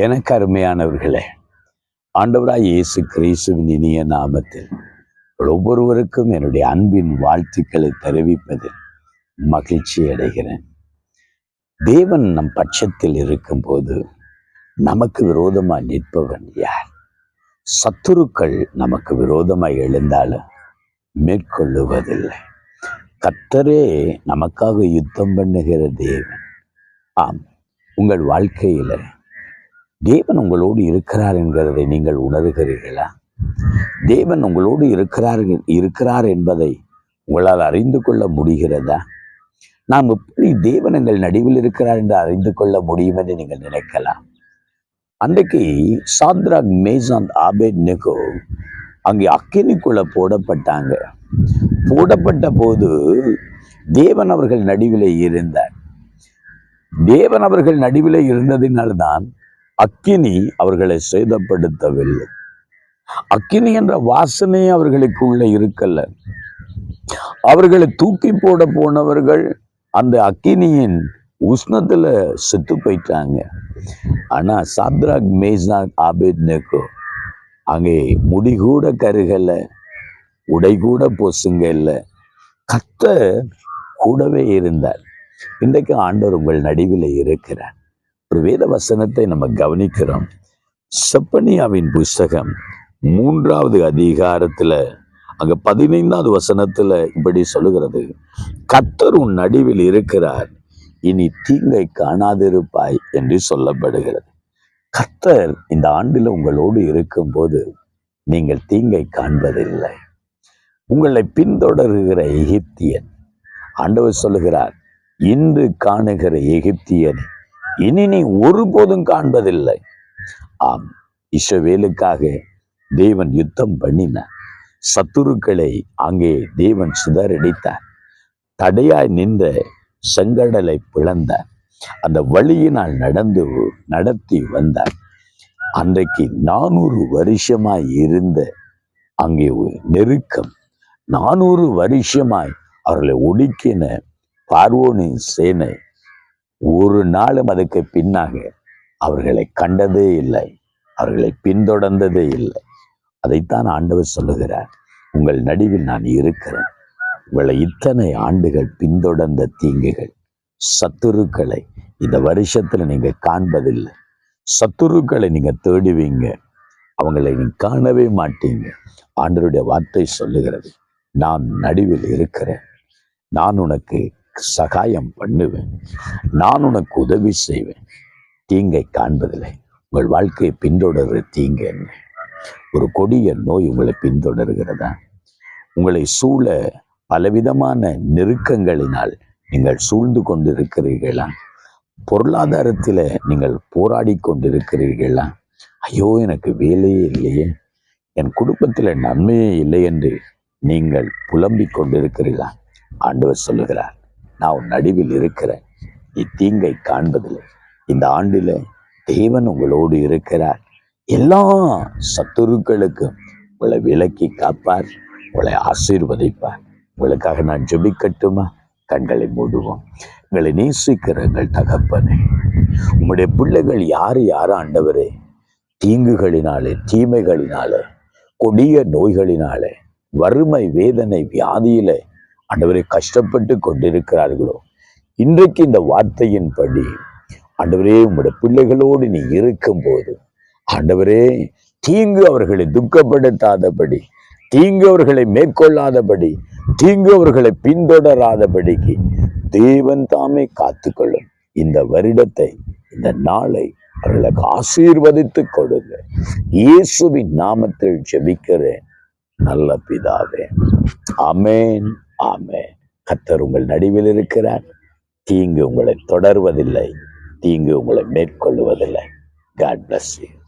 எனக்கு அருமையானவர்களே ஆண்டவராய் இயேசு கிறிஸ்துவின் இனிய நாமத்தில் ஒவ்வொருவருக்கும் என்னுடைய அன்பின் வாழ்த்துக்களை தெரிவிப்பதில் மகிழ்ச்சி அடைகிறேன். தேவன் நம் பட்சத்தில் இருக்கும்போது நமக்கு விரோதமாக நிற்பவன் யார்? சத்துருக்கள் நமக்கு விரோதமாக எழுந்தாலும் மேற்கொள்ளுவதில்லை. கத்தரே நமக்காக யுத்தம் பண்ணுகிற தேவன். ஆம் உங்கள் வாழ்க்கையில தேவன் உங்களோடு இருக்கிறார் என்கிறதை நீங்கள் உணர்கிறீர்களா? தேவன் உங்களோடு இருக்கிறார் இருக்கிறார் என்பதை உங்களால் அறிந்து கொள்ள முடிகிறதா? நாம் எப்படி தேவன் எங்கள் நடுவில் இருக்கிறார் என்று அறிந்து கொள்ள முடியும் என்று நீங்கள் நினைக்கலாம். அன்றைக்கு சாத்ராக் மேசாந்த் ஆபேத் நெகோ அங்கே அக்கினிக்குள்ள போடப்பட்டாங்க. போடப்பட்ட போது தேவன் அவர்கள் நடுவிலே இருந்தார். தேவன் அவர்கள் நடுவிலே இருந்ததினால்தான் அக்கினி அவர்களை சேதப்படுத்தவில்லை. அக்கினி என்ற வாசனை அவர்களுக்கு உள்ள அவர்களை தூக்கி போட போனவர்கள் அந்த அக்கினியின் உஷ்ணத்துல செத்து போயிட்டாங்க. ஆனா சாத்ராக் மேசாக் ஆபேத் நேக்கோ அங்கே முடி கூட கருகல உடை கூட பொசுங்க இல்லை கத்த கூடவே இருந்தார். இன்றைக்கு ஆண்டவர் உங்கள் நடுவில் இருக்கிறார். ஒரு வேத வசனத்தை நம்ம கவனிக்கிறோம். செப்பனியாவின் புஸ்தகம் மூன்றாவது அதிகாரத்துல அங்க பதினைந்தாவது வசனத்துல இப்படி சொல்லுகிறது. கத்தர் உன் நடுவில் இருக்கிறார் இனி தீங்கை காணாதிருப்பாய் என்று சொல்லப்படுகிறது. கத்தர் இந்த ஆண்டில் உங்களோடு இருக்கும்போது நீங்கள் தீங்கை காண்பதில்லை. உங்களை பின்தொடர்கிற எகிப்தியன் ஆண்டவர் சொல்லுகிறார் இன்று காணுகிற எகிப்தியன் இனி நீ ஒருபோதும் காண்பதில்லை. ஆம் இசவேலுக்காக தேவன் யுத்தம் பண்ணினார் சத்துருக்களை அங்கே தேவன் சிதறடித்தார். தடையாய் நின்ற செங்கடலை பிளந்தார் அந்த வழியினால் நடந்து நடத்தி வந்தார் அன்றைக்கு நானூறு வருஷமாய் இருந்த அங்கே ஒரு நெருக்கம். நானூறு வருஷமாய் அவர்களை ஒடுக்கின பார்வோனின் சேனை ஒரு நாளும் அதுக்கு பின்னாக அவர்களை கண்டதே இல்லை. அவர்களை பின்தொடர்ந்ததே இல்லை. அதைத்தான் ஆண்டவர் சொல்லுகிறார். உங்கள் நடுவில் நான் இருக்கிறேன். உங்களை இத்தனை ஆண்டுகள் பின்தொடர்ந்த தீங்குகள் சத்துருக்களை இந்த வருஷத்துல நீங்க காண்பதில்லை. சத்துருக்களை நீங்க தேடுவீங்க. அவங்களை நீ காணவே மாட்டீங்க. ஆண்டருடைய வார்த்தை சொல்லுகிறது. நான் நடுவில் இருக்கிறேன். நான் உனக்கு சகாயம் பண்ணுவேன். நான் உனக்கு உதவி செய்வேன். தீங்கை காண்பதில்லை. உங்கள் வாழ்க்கையை பின்தொடர்கிற தீங்கு என்ன? ஒரு கொடிய நோய் உங்களை பின்தொடர்கிறதா? உங்களை சூழ பலவிதமான நெருக்கங்களினால் நீங்கள் சூழ்ந்து கொண்டிருக்கிறீர்களா? பொருளாதாரத்தில் நீங்கள் போராடி கொண்டிருக்கிறீர்களா? ஐயோ எனக்கு வேலையே இல்லையே. என் குடும்பத்தில் நன்மையே இல்லை என்று நீங்கள் புலம்பிக் கொண்டிருக்கிறீர்களா? ஆண்டவர் சொல்லுகிறார். நான் உன் நடுவில் இருக்கிறேன். நீ தீங்கை காண்பதில்லை. இந்த ஆண்டில தேவன் உங்களோடு இருக்கிறார். எல்லா சத்துருக்களுக்கும் உங்களை விலக்கி காப்பார் உங்களை ஆசீர்வதிப்பார். உங்களுக்காக நான் ஜெபிக்கட்டுமா? கண்களை மூடுவோம். உங்களை நேசிக்கிற எங்கள் தகப்பனே. உங்களுடைய பிள்ளைகள் யார் யார் ஆண்டவரே? தீங்குகளினாலே தீமைகளினாலே கொடிய நோய்களினாலே வறுமை வேதனை வியாதியில ஆண்டவரை கஷ்டப்பட்டு கொண்டிருக்கிறார்களோ? இன்றைக்கு இந்த வார்த்தையின்படி ஆண்டவரே உங்களுடைய பிள்ளைகளோடு நீ இருக்கும்போது ஆண்டவரே தீங்கு அவர்களை துக்கப்படுத்தாதபடி தீங்கு அவர்களை மேற்கொள்ளாதபடி தீங்கு அவர்களை பின்தொடராதபடிக்கு தேவன் தாமே காத்துக்கொள்ளும். இந்த வருடத்தை இந்த நாளை அவர்களுக்கு ஆசீர்வதித்து கொடுங்க. இயேசுவின் நாமத்தில் ஜெபிக்கிறேன். நல்ல பிதாவே. அமேன் ஆமே கத்தர் உங்கள் நடுவில் இருக்கிறார். தீங்கு உங்களை தொடர்வதில்லை. தீங்கு உங்களை மேற்கொள்வதில்லை காட் பிளஸ் யூ